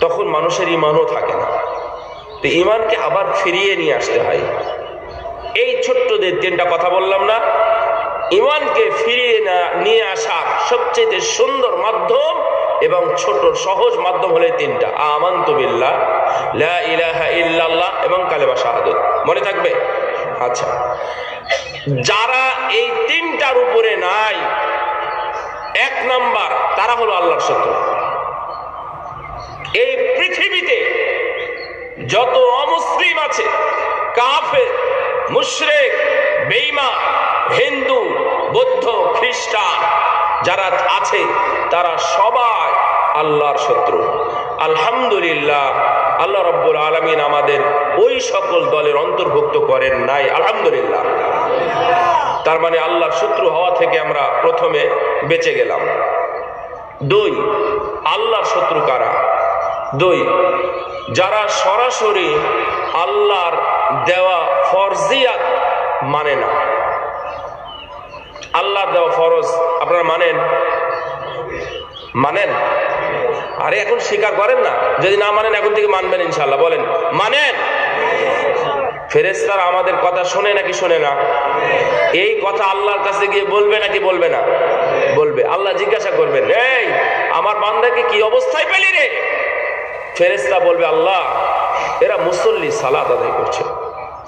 তখন মানুষের ইমানও থাকে না। তো ইমানকে আবার ফিরিয়ে নিয়ে আসতে হয়। এই ছোট্টদের তিনটা কথা বললাম না। ইমানকে ফিরিয়ে না, নিয়ে আসার সবচেয়ে সুন্দর মাধ্যম এবং ছোট সহজ মাধ্যম হলে তিনটা। আমান্ত বিল্লাহ, লা ইলাহা ইল্লাল্লাহ এবং কালেমা শাহাদত। মনে থাকবে? আচ্ছা। যারা এই তিনটার উপরে নাই, এক নাম্বার তারা হলো আল্লাহর শত্রু। এই পৃথিবীতে যত অমুসলিম আছে কাফে মুশরেক বেইমা হিন্দু, বৌদ্ধ, খ্রিস্টান যারা আছে, তারা সবাই আল্লাহর শত্রু। আলহামদুলিল্লাহ, আল্লাহ রব্বুল আলমিন আমাদের ওই সকল দলের অন্তর্ভুক্ত করেন নাই, আলহামদুলিল্লাহ। তার মানে আল্লাহর শত্রু হওয়া থেকে আমরা প্রথমে বেঁচে গেলাম। দুই, আল্লাহর শত্রু কারা? দুই, যারা সরাসরি আল্লাহর দেওয়া ফরজিয়াত মানে না। আল্লাহর দেওয়া ফরজ আপনারা মানেন? মানেন? আরে এখন স্বীকার করেন না। যদি না মানেন, এখন থেকে মানবেন ইনশাল্লাহ বলেন, মানেন? ফেরেস্তারা আমাদের কথা শোনে নাকি শোনে না? এই কথা আল্লাহর কাছে গিয়ে বলবে নাকি বলবে না? বলবে। আল্লাহ জিজ্ঞাসা করবেন, এই, আমার বান্দাকে কি অবস্থায় পেলি রে? ফেরেস্তা বলবে আল্লাহ এরা মুসল্লি সালাত আদায় করছে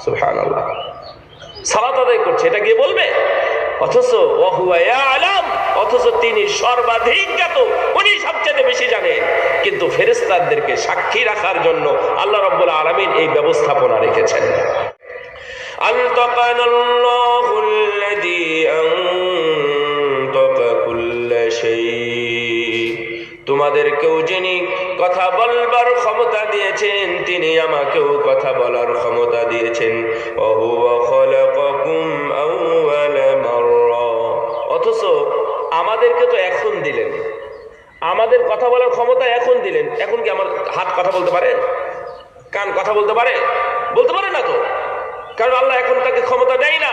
সুহান আল্লাহ সালাত আদায় করছে এটা গিয়ে বলবে অথচ ওহুয়া আলাম অথচ তিনি সর্বাধিক জ্ঞাত উনি সবচেয়ে বেশি জানেন কিন্তু ফেরেস্তাদেরকে সাক্ষী রাখার জন্য আল্লাহ রব্বুল আলমিন এই ব্যবস্থাপনা রেখেছেন أنطقنا الله الذي أنطق তোমাদেরকেও যিনি কথা বলবার ক্ষমতা দিয়েছেন, তিনি আমাকেও কথা বলার ক্ষমতা দিয়েছেন। অথচ আমাদেরকে তো এখন দিলেন। আমাদের কথা বলার ক্ষমতা এখন দিলেন। এখন কি আমার হাত কথা বলতে পারে? কান কথা বলতে পারে? বলতে পারে না তো। কারণ আল্লাহ এখন তাকে ক্ষমতা দেয় না।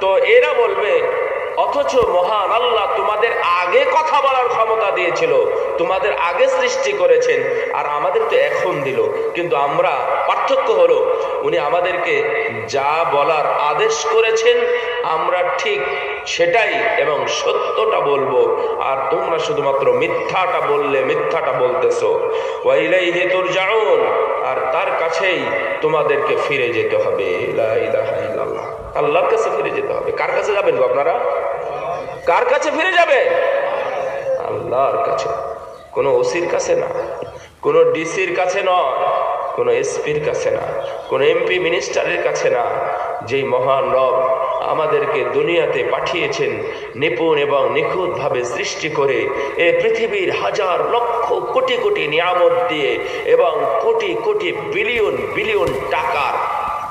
তো এরা বলবে অথচ মহান আল্লাহ তোমাদের আগে কথা বলার ক্ষমতা দিয়েছিল, তোমাদের আগে সৃষ্টি করেছেন, আর আমাদের তো এখন দিল। কিন্তু আমরা পার্থক্য হলো, উনি আমাদেরকে যা বলার আদেশ করেছেন, আমরা ঠিক সেটাই এবং সত্যটা বলব। আর তোমরা শুধুমাত্র মিথ্যাটা বললে মিথ্যাটা বলতেছো। ওয়াইলাই হেতুর যাউন আর তার কাছেই তোমাদেরকে ফিরে যেতে হবে। লা ইলাহা ইল্লাল্লাহ আল্লাহর কাছে ফিরে যেতে হবে। কার কাছে যাবেন আপনারা? কার কাছে ফিরে যাবে? আল্লাহর কাছে। কোনো ওসির কাছে না, কোনো ডিসির কাছে নয়, কোনো এসপির কাছে না, কোনো এমপি মিনিস্টারের কাছে না। যেই মহান রব আমাদেরকে দুনিয়াতে পাঠিয়েছেন নিপুণ এবং নিখুঁতভাবে সৃষ্টি করে, এ পৃথিবীর হাজার লক্ষ কোটি কোটি নিয়ামত দিয়ে এবং কোটি কোটি বিলিয়ন বিলিয়ন টাকার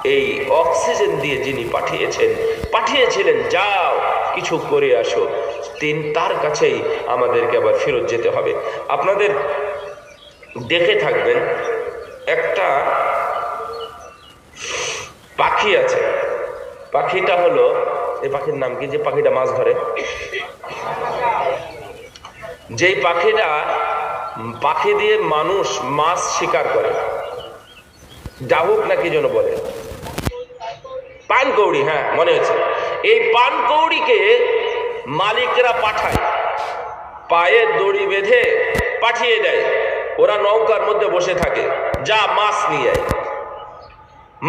এই অক্সিজেন দিয়ে যিনি পাঠিয়েছেন, পাঠিয়েছিলেন, যাও, কিছু করে আসো। তিন তার কাছেই আমাদেরকে আবার ফেরত যেতে হবে। আপনাদের দেখে থাকবেন, একটা পাখি আছে। পাখিটা হলো, এই পাখির নাম কি? যে পাখিটা মাছ ধরে? যেই পাখিটা পাখি দিয়ে মানুষ মাছ শিকার করে। ডাহুক নাকি যেন বলে। পানকৌড়ি হ্যাঁ মনে হয়েছে এই পানকৌড়িকে মালিকরা পাঠায়, পায়ে দড়ি বেঁধে পাঠিয়ে দেয়। ওরা নৌকার মধ্যে বসে থাকে, যা মাছ নিয়ে আয়।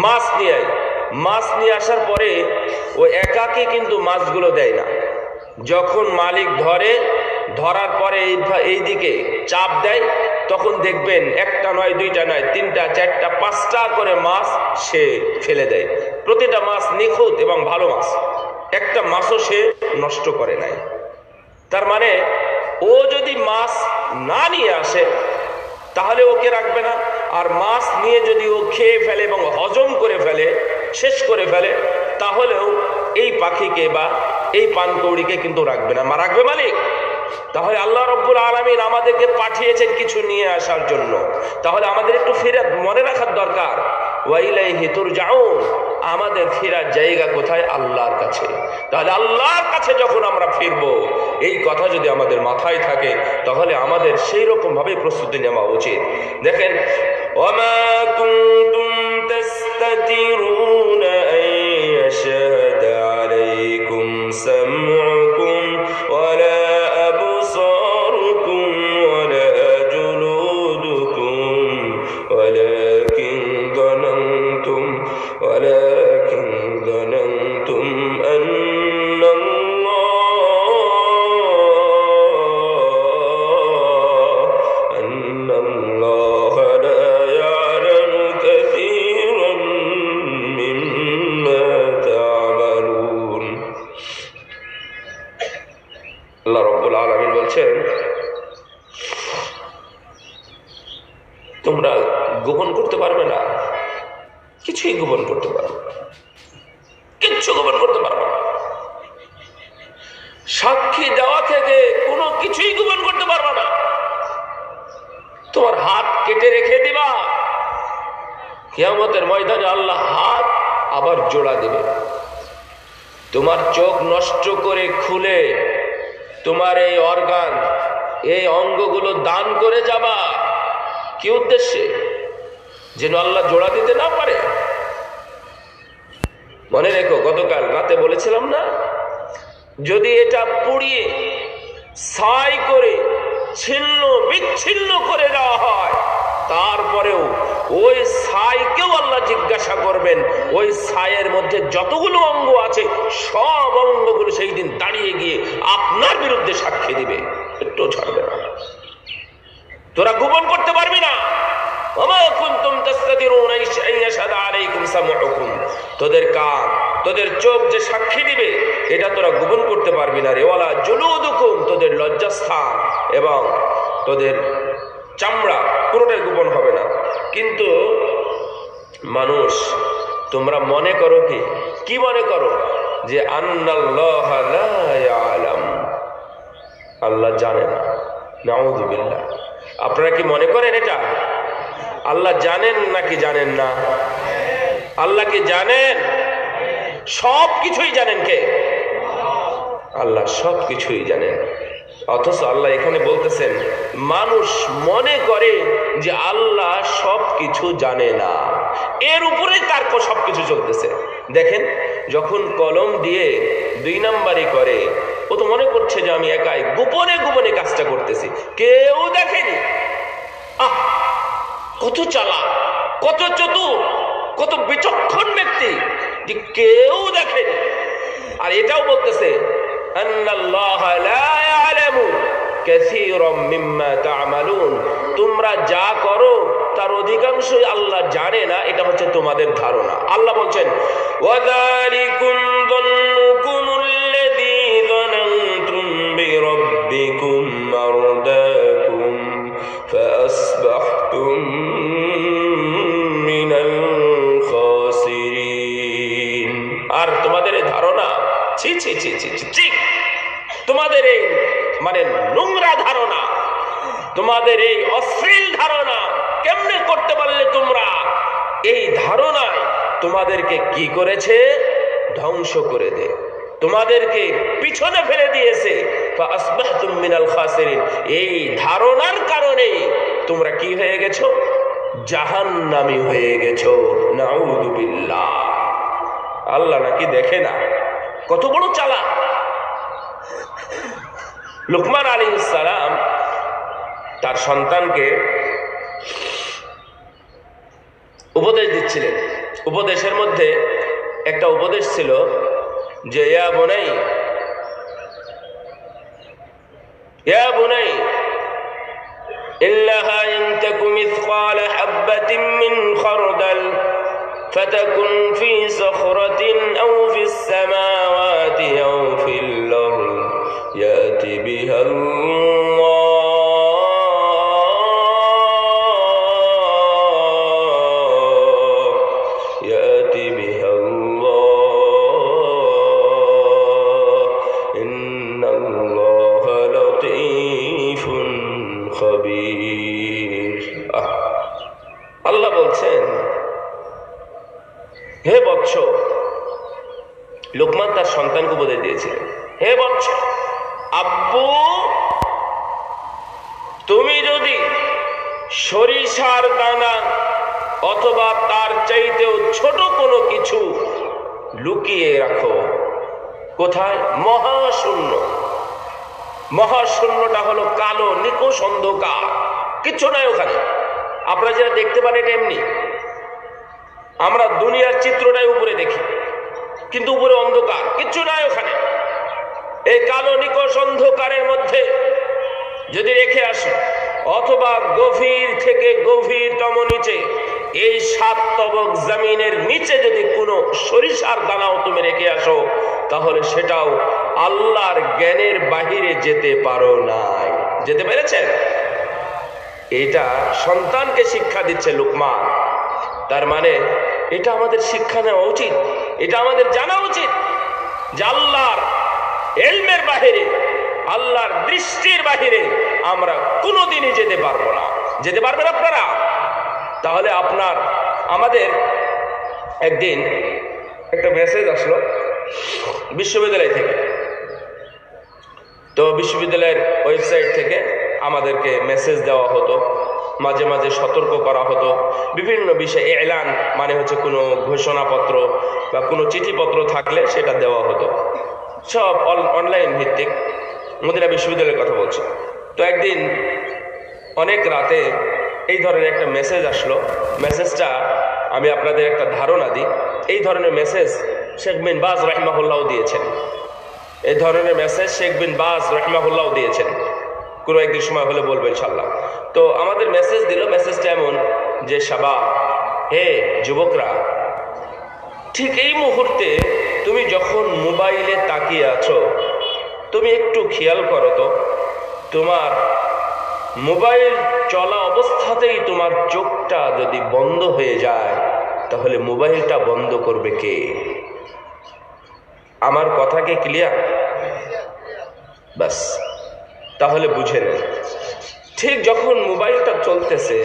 মাছ নিয়ে আয়। মাছ নিয়ে আসার পরে ও একাকে কিন্তু মাছগুলো দেয় না। যখন মালিক ধরে, ধরার পরে এই এইদিকে চাপ দেয় তখন দেখবেন একটা নয়, দুইটা নয়, তিনটা, চারটা, পাঁচটা করে মাছ সে ফেলে দেয়। প্রতিটা মাছ নিখুঁত এবং ভালো মাছ। একটা মাছও সে নষ্ট করে নাই। তার মানে ও যদি মাছ না নিয়ে আসে, তাহলে ওকে রাখবে না। আর মাছ নিয়ে যদি ও খেয়ে ফেলে এবং হজম করে ফেলে, শেষ করে ফেলে, তাহলেও এই পাখিকে বা এই পানকৌড়িকে কিন্তু রাখবে না। মা, রাখবে মালিক? তাহলে আল্লাহ রব্বুল আলমিন আমাদেরকে পাঠিয়েছেন কিছু নিয়ে আসার জন্য। তাহলে আমাদের একটু ফিরে মনে রাখার দরকার। ওয়াইলাইহি তুরজাউন। আমাদের ফেরার জায়গা কোথায়? আল্লাহর কাছে। তাহলে আল্লাহর কাছে যখন আমরা ফিরবো, এই কথা যদি আমাদের মাথায় থাকে, তাহলে আমাদের সেই রকম ভাবে প্রস্তুতি নেওয়া উচিত। দেখেন ওমা কুনতুম তাস্তাতিরুন সাক্ষী দেওয়া থেকে কোনো কিছুই গোপন করতে পারবে না। তোমার হাত কেটে রেখে দিবা। কিয়ামতের ময়দানে আল্লাহ হাত আবার জোড়া দেবে। তোমার চোখ নষ্ট করে খুলে তোমার এই অর্গান, এই অঙ্গগুলো দান করে যাবা। কি উদ্দেশ্যে? যেন আল্লাহ জোড়া দিতে না পারে। মনে রেখো, গতকাল রাতে বলেছিলাম না যদি এটা পুড়িয়ে ছাই করে ছিন্ন, বিচ্ছিন্ন করে দেওয়া হয়, তারপরেও ওই ছাইকেও আল্লাহ জিজ্ঞাসা করবেন, ওই ছায়ের মধ্যে যতগুলো অঙ্গ আছে, সব অঙ্গগুলো সেই দিন দাঁড়িয়ে গিয়ে আপনার বিরুদ্ধে সাক্ষী দিবে। একটু ছাড়বে না। তোরা গোপন করতে পারবি না। তোদের কান তোদের চোখ যে সাক্ষী দিবে, এটা তোরা গোপন করতে পারবি না রে। ওয়ালা জুলুদুকুম, তোদের লজ্জাস্থান এবং তোদের চামড়া পুরোটাই গোপন হবে না। কিন্তু মানুষ, তোমরা মনে করো কি? কি মনে করো? যে লা আল্লাহ জানে না। আপনারা কি মনে করেন এটা? আল্লাহ জানেন নাকি জানেন না? আল্লাহ কি জানেন? সব কিছুই জানেন কে? আল্লাহ সব কিছুই জানেন। অথচ আল্লাহ এখানে বলতেছেন, মানুষ মনে করে যে আল্লাহ সব কিছু জানে না। এর উপরেই তার সব কিছু চলতেছে। দেখেন, যখন কলম দিয়ে দুই নাম্বারই করে, ও তো মনে করছে যে আমি একাই গোপনে গোপনে কাজটা করতেছি। কেউ দেখেনি। আহ! কত চালা কত চতুর, কত বিচক্ষণ ব্যক্তি। যে কেউ দেখেনি। আর এটাও বলতেছে তোমরা যা করো, তার অধিকাংশই আল্লাহ জানে না, এটা হচ্ছে তোমাদের ধারণা। আল্লাহ বলছেন, ওয়াযালিকুম তোমাদের এই মানে নোংরা ধারণা, তোমাদের এই অশ্লীল ধারণা কেমনে করতে পারলে তোমরা? এই ধারণায় তোমাদেরকে কি করেছে? ধ্বংস করে দে। তোমাদেরকে পিছনে ফেলে দিয়েছে। এই ধারণার কারণে তোমরা কি হয়ে গেছো? জাহান নামি হয়ে গেছো। আল্লাহ নাকি দেখে না। কত বড় চালা লুকমান আলী সালাম তার সন্তানকে উপদেশ দিচ্ছিলেন উপদেশের মধ্যে একটা উপদেশ ছিল যে ইয়া বোনাই ইয়া বোনাই إنها إن تك مثقال حبة من خردل فتكن في صخرة أو في السماوات أو في الأرض يأت بها الله يأت بها الله إن الله لطيف خبير আহ, আল্লাহ বলছেন বৎস লোকমান তার সন্তানকে উপদেশ দিয়েছিলেন হে বৎস আব্বু, তুমি যদি সরিষার দানা অথবা তার চাইতেও ছোট কোনো কিছু লুকিয়ে রাখো, কোথায়? মহাশূন্য। মহাশূন্যটা হলো কালো, নিকোষ অন্ধকার। কিচ্ছু নাই ওখানে। আপনারা যেটা দেখতে পান এটা এমনি। আমরা দুনিয়ার চিত্রটাই উপরে দেখি, কিন্তু উপরে অন্ধকার। কিচ্ছু নাই ওখানে। এই কালো নিকোষ অন্ধকারের মধ্যে যদি রেখে আসো, অথবা গভীর থেকে গভীরতম নিচে, এই সাত তবক জমিনের নিচে যদি কোনো সরিষার দানাও তুমি রেখে আসো, তাহলে সেটাও আল্লাহর জ্ঞানের বাহিরে যেতে পারো নাই। যেতে পেরেছেন এটা সন্তানকে শিক্ষা দিচ্ছে লোকমান। তার মানে এটা আমাদের শিক্ষা নেওয়া উচিত, এটা আমাদের জানা উচিত যে আল্লাহর এলমের বাহিরে, আল্লাহর দৃষ্টির বাহিরে আমরা কোনোদিনই যেতে পারব না। যেতে পারবেন আপনারা? তাহলে আপনার, আমাদের একদিন একটা মেসেজ আসলো বিশ্ববিদ্যালয় থেকে। তো বিশ্ববিদ্যালয়ের ওয়েবসাইট থেকে আমাদেরকে মেসেজ দেওয়া হতো, মাঝে মাঝে সতর্ক করা হতো। বিভিন্ন বিষয়ে এলান মানে হচ্ছে কোনো ঘোষণাপত্র বা কোনো চিঠিপত্র থাকলে সেটা দেওয়া হতো। সব অনলাইন ভিত্তিক মদিনা বিশ্ববিদ্যালয়ের কথা বলছি। তো একদিন অনেক রাতে এই ধরনের একটা মেসেজ আসলো। মেসেজটা আমি আপনাদের একটা ধারণা দিই। এই ধরনের মেসেজ শেখ বিন বাজ রাহিমাহুল্লাহ দিয়েছেন। এই ধরনের মেসেজ শেখ বিন বাজ রহমাহুল্লাহ দিয়েছেন। কোনো একদিন সময় হলে বলব ইনশাল্লাহ তো আমাদের মেসেজ দিল। মেসেজটা এমন যে সাবা হে যুবকরা, ঠিক এই মুহূর্তে তুমি যখন মোবাইলে তাকিয়ে আছো, তুমি একটু খেয়াল করো তো, তোমার মোবাইল চলা অবস্থাতেই তোমার চোখটা যদি বন্ধ হয়ে যায়, তাহলে মোবাইলটা বন্ধ করবে কে? আমার কথা কি ক্লিয়ার বাস তাহলে বুঝে নেন ঠিক যখন মোবাইলটা চলতেছে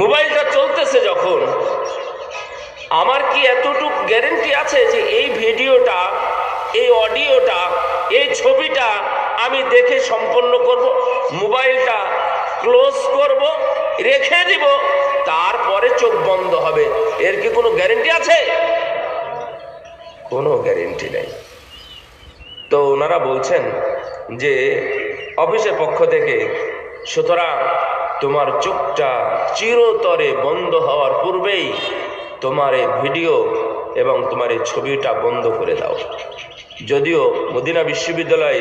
মোবাইলটা চলতেছে যখন আমার কি এতটুক গ্যারেন্টি আছে যে এই ভিডিওটা, এই অডিওটা, এই ছবিটা আমি দেখে সম্পন্ন করব, মোবাইলটা ক্লোজ করব, রেখে দিব, তারপরে চোখ বন্ধ হবে। এর কি কোনো গ্যারেন্টি আছে? কোনো গ্যারেন্টি নেই। তো ওনারা বলছেন যে অফিসের পক্ষ থেকে, সুতরাং তোমার চোখটা চিরতরে বন্ধ হওয়ার পূর্বেই তোমার এই ভিডিও এবং তোমার এই ছবিটা বন্ধ করে দাও। যদিও মদিনা বিশ্ববিদ্যালয়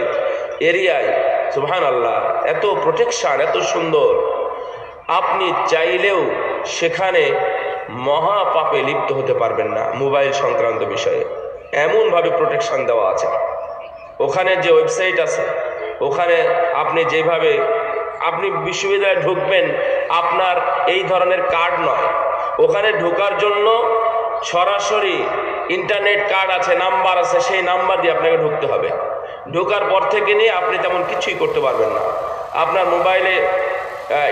এরিয়ায় সুহান আল্লাহ এত প্রোটেকশন এত সুন্দর, আপনি চাইলেও সেখানে মহাপাপে লিপ্ত হতে পারবেন না মোবাইল সংক্রান্ত বিষয়ে। এমনভাবে প্রোটেকশন দেওয়া আছে। ওখানে যে ওয়েবসাইট আছে, ওখানে আপনি যেভাবে, আপনি বিশ্ববিদ্যালয়ে ঢুকবেন, আপনার এই ধরনের কার্ড নয়। ওখানে ঢোকার জন্য সরাসরি ইন্টারনেট কার্ড আছে, নাম্বার আছে, সেই নাম্বার দিয়ে আপনাকে ঢুকতে হবে। ঢোকার পর থেকে নিয়ে আপনি তেমন কিছুই করতে পারবেন না। আপনার মোবাইলে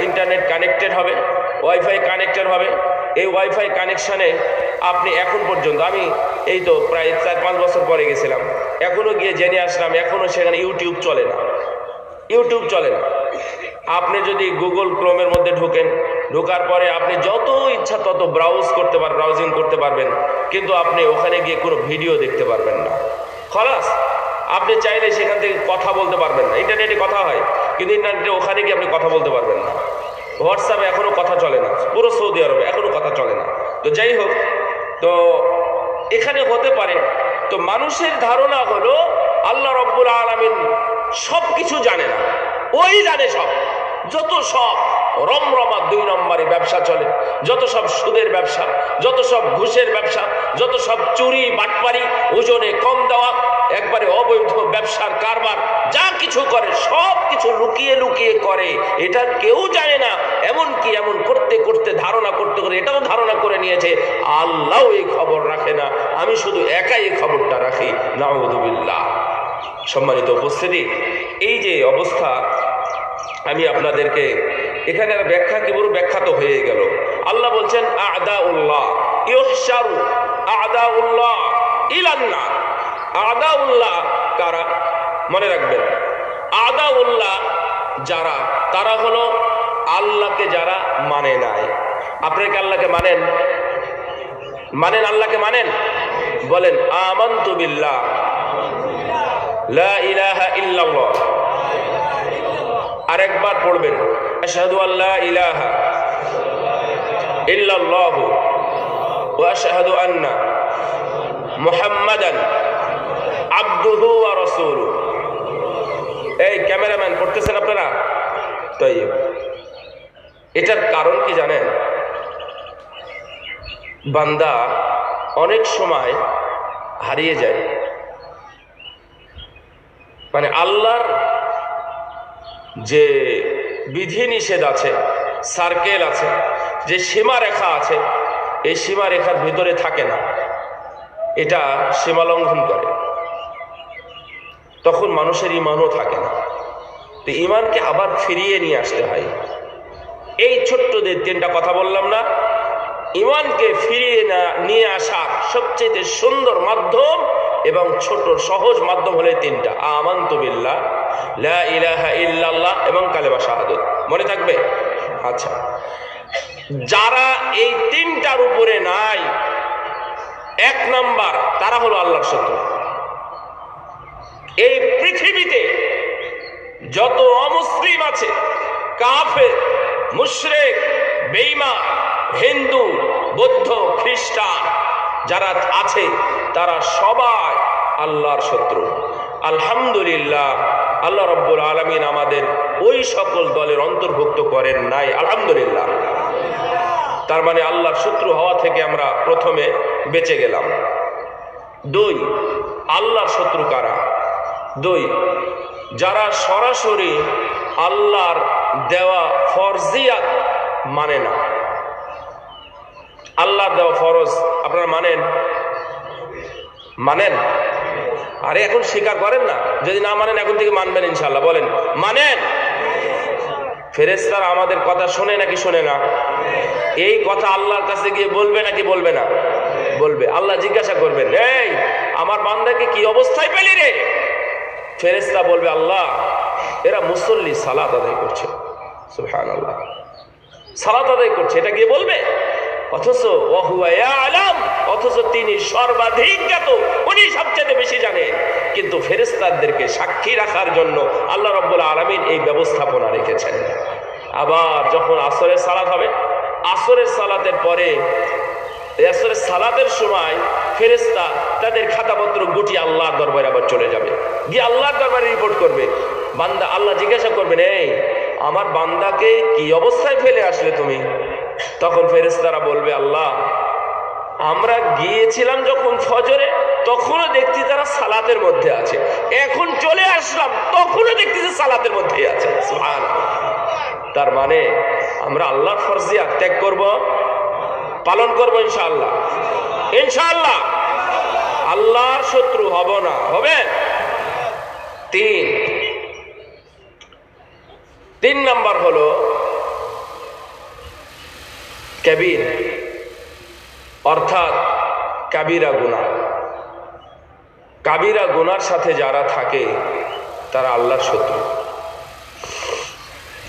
ইন্টারনেট কানেক্টেড হবে, ওয়াইফাই কানেক্টেড হবে। এই ওয়াইফাই কানেকশানে আপনি এখন পর্যন্ত, আমি এই তো প্রায় চার পাঁচ বছর পরে গেছিলাম এখনও গিয়ে জেনে আসলাম এখনও সেখানে ইউটিউব চলে না। ইউটিউব চলে না। আপনি যদি গুগল ক্রোমের মধ্যে ঢোকেন, ঢোকার পরে আপনি যত ইচ্ছা তত ব্রাউজ করতে পার ব্রাউজিং করতে পারবেন, কিন্তু আপনি ওখানে গিয়ে কোনো ভিডিও দেখতে পারবেন না। খলাস, আপনি চাইলে সেখান থেকে কথা বলতে পারবেন না। ইন্টারনেটে কথা হয়, কিন্তু ইন্টারনেটে ওখানে গিয়ে আপনি কথা বলতে পারবেন না। হোয়াটসঅ্যাপে এখনও কথা চলে না। পুরো সৌদি আরবে এখনও কথা চলে না। তো যাই হোক, তো এখানে হতে পারে, তো মানুষের ধারণা হলো আল্লাহ রব্বুল আলমিন সব কিছু জানে না। ওই জানে সব। যত সব রমরমা দুই নম্বরে ব্যবসা চলে, যত সব সুদের ব্যবসা, যত সব ঘুষের ব্যবসা, যত সব চুরি, বাটপারি, ওজনে কম দেওয়া, একবারে অবৈধ ব্যবসার কারবার, যা কিছু করে, সব কিছু লুকিয়ে লুকিয়ে করে। এটা কেউ জানে না এমন কি এমন করতে করতে, ধারণা করতে করে, এটাও ধারণা করে নিয়েছে, আল্লাহ এই খবর রাখে না। আমি শুধু একাই এই খবরটা রাখি নাউদুবিল্লাহ সম্মানিত উপস্থিতি, এই যে অবস্থা আমি আপনাদেরকে এখানে ব্যাখ্যা কি বড় ব্যাখ্যা তো হয়ে গেল। আল্লাহ বলছেন আদা উল্লাহ ইহসারু আদা উল্লাহ ইলান্না আদা উল্লাহ কারা? মনে রাখবেন আদা উল্লাহ যারা, তারা হলো আল্লাহকে যারা মানে নাই। আপনারা কি আল্লাহকে মানেন? মানেন আল্লাহকে মানেন? বলেন, আমান্তু বিল্লাহ, লা ইলাহা ইল্লাল্লাহ। আরেকবার পড়বেন। আশহাদু আল্লা ইলাহা ইল্লাল্লাহ ওয়া আশহাদু আন্না মুহাম্মাদান আবদুহু ওয়া রাসূলুহু। এই ক্যামেরাম্যান, পড়তেছেন আপনারা? তাইব এটার কারণ কি জানেন? বান্দা অনেক সময় হারিয়ে যায়। মানে আল্লাহর যে বিধি নিষেধ আছে সার্কেল আছে, যে সীমারেখা আছে, এই সীমারেখার ভিতরে থাকে না। এটা সীমা লঙ্ঘন করে। তখন মানুষের ইমানও থাকে না। তো ইমানকে আবার ফিরিয়ে নিয়ে আসতে হয়। এই ছোট্ট যে তিনটা কথা বললাম না। ইমানকে ফিরিয়ে না, নিয়ে আসার সবচেয়ে সুন্দর মাধ্যম এবং ছোট সহজ মাধ্যম হলে তিনটা। আমান্ত বিল্লাহ। ইল্লাল্লাহ এবং কালেমা শাহাদত। মনে থাকবে? আচ্ছা। যারা এই তিনটার উপরে নাই, এক নাম্বার তারা হলো আল্লাহর শত্রু। এই পৃথিবীতে যত অমুসলিম আছে, কাফের, মুশরেক বেইমা হিন্দু, বৌদ্ধ, খ্রিস্টান যারা আছে, তারা সবাই আল্লাহর শত্রু। আলহামদুলিল্লাহ আল্লাহ রব্বুল আলমিন আমাদের ওই সকল দলের অন্তর্ভুক্ত করেন নাই, আলহামদুলিল্লাহ। তার মানে আল্লাহর শত্রু হওয়া থেকে আমরা প্রথমে বেঁচে গেলাম। দুই, আল্লাহর শত্রু কারা? দুই, যারা সরাসরি আল্লাহর দেওয়া ফরজিয়াত মানে না। আল্লাহর দেওয়া ফরজ আপনারা মানেন? মানেন? আরে এখন স্বীকার করেন না, যদি না মানেন এখন থেকে মানবেন ইনশাল্লাহ বলেন। মানেন? ফেরেস্তারা আমাদের কথা শোনে নাকি শোনে না? এই কথা আল্লাহর কাছে গিয়ে বলবে নাকি বলবে না? বলবে। আল্লাহ জিজ্ঞাসা করবেন, এই, আমার বান্দাকে কি অবস্থায় পেলি রে? ফেরেস্তা বলবে, আল্লাহ, এরা মুসল্লি সালাত আদায় করছে। সুহান আল্লাহ সালাত আদায় করছে, এটা গিয়ে বলবে? অথচ আলাম অথচ তিনি সর্বাধিক জ্ঞাত, উনি সবচেয়ে বেশি জানেন কিন্তু ফেরেস্তাদেরকে সাক্ষী রাখার জন্য আল্লাহ রব্বুল আলমিন এই ব্যবস্থাপনা রেখেছেন। আবার যখন আসরের সালাত হবে, আসরের সালাতের পরে, আসরের সালাতের সময় ফেরেস্তা তাদের খাতাপত্র গুটি আল্লাহর দরবারে আবার চলে যাবে। গিয়ে আল্লাহর দরবারে রিপোর্ট করবে। বান্দা আল্লাহ জিজ্ঞাসা করবেন, এই, আমার বান্দাকে কি অবস্থায় ফেলে আসলে তুমি? তখন ফেরেস্তারা বলবে, আল্লাহ, আমরা গিয়েছিলাম যখন ফজরে, তখনও দেখছি তারা সালাতের মধ্যে আছে। এখন চলে আসলাম, তখনও দেখতেছি সালাতের মধ্যেই আছে। তার মানে আমরা আল্লাহর ফরজিয়া ত্যাগ করব, পালন করব ইনশাআল্লাহ। ইনশাআল্লাহ। আল্লাহর শত্রু হব না, হবে? তিন। তিন নাম্বার হলো ক্যাবির অর্থাৎ কাবিরা গুণা কাবিরা গুনার সাথে যারা থাকে, তারা আল্লাহর শত্রু।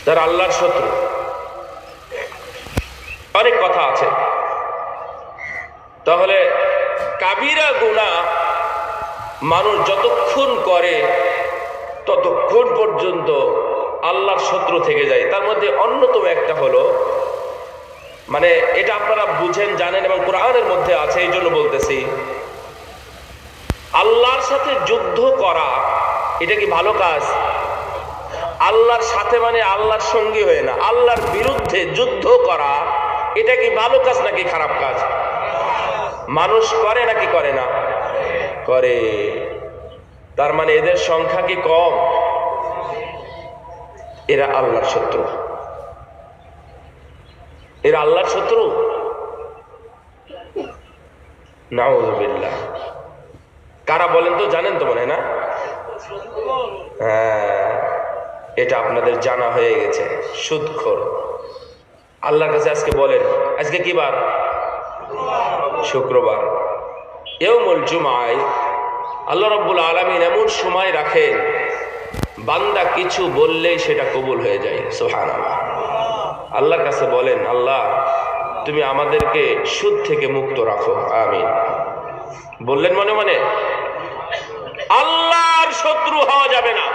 তারা আল্লাহর শত্রু। অনেক কথা আছে। তাহলে কাবিরা গুণা মানুষ যতক্ষণ করে, ততক্ষণ পর্যন্ত আল্লাহর শত্রু থেকে যায়। তার মধ্যে অন্যতম একটা হলো মানে এটা আপনারা বুঝেন, জানেন এবং কোরআনের মধ্যে আছে, এই জন্য বলতেছি। আল্লাহর সাথে যুদ্ধ করা, এটা কি ভালো কাজ? আল্লাহর সাথে মানে আল্লাহর সঙ্গী হয়ে না, আল্লাহর বিরুদ্ধে যুদ্ধ করা, এটা কি ভালো কাজ নাকি খারাপ কাজ? মানুষ করে নাকি করে না? করে। তার মানে এদের সংখ্যা কি কম? এরা আল্লাহর শত্রু। এরা আল্লাহর শত্রু? নাউজুবিল্লাহ। কারা বলেন তো জানেন তো মনে না? হ্যাঁ এটা আপনাদের জানা হয়ে গেছে, সুদখোর। আল্লাহর কাছে আজকে বলেন, আজকে কি বার? শুক্রবার। এওমুল জুমায়, আল্লাহ রব্বুল আলমিন এমন সময় রাখেন, বান্দা কিছু বললেই সেটা কবুল হয়ে যায় সোহান আল্লাহর কাছে বলেন, আল্লাহ, তুমি আমাদেরকে সুদ থেকে মুক্ত রাখো। আমিন। বললেন মনে মনে, আল্লাহর শত্রু হওয়া যাবে না।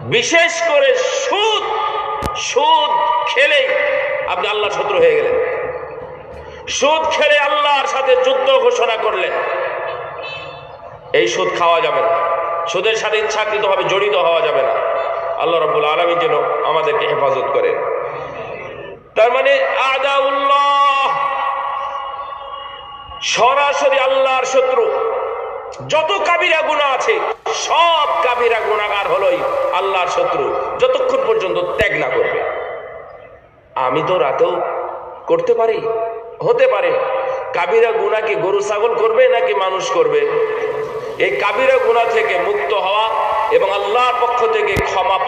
বিশেষ করে সুদ সুদ খেলেই আপনি আল্লাহর শত্রু হয়ে গেলেন। সুদ খেলে আল্লাহর সাথে যুদ্ধ ঘোষণা করলেন। এই সুদ খাওয়া যাবে না। সুদের সাথে ইচ্ছাকৃতভাবে জড়িত হওয়া যাবে না। আল্লাহ রব্বুল আলমীর যেন আমাদেরকে হেফাজত করে। তার মানে সরাসরি আল্লাহর শত্রু। যত কাবিরা গুণা আছে, সব কাবিরা গুণাগার হলোই আল্লাহর শত্রু, যতক্ষণ পর্যন্ত ত্যাগ না করবে। আমি তো রাতেও করতে পারি, হতে পারে। কাবিরা গুণা কি গরু, ছাগল করবে নাকি মানুষ করবে? এই কাবিরা গুণা থেকে মুক্ত হওয়া এবং আল্লাহর পক্ষ থেকে ক্ষমা পাওয়া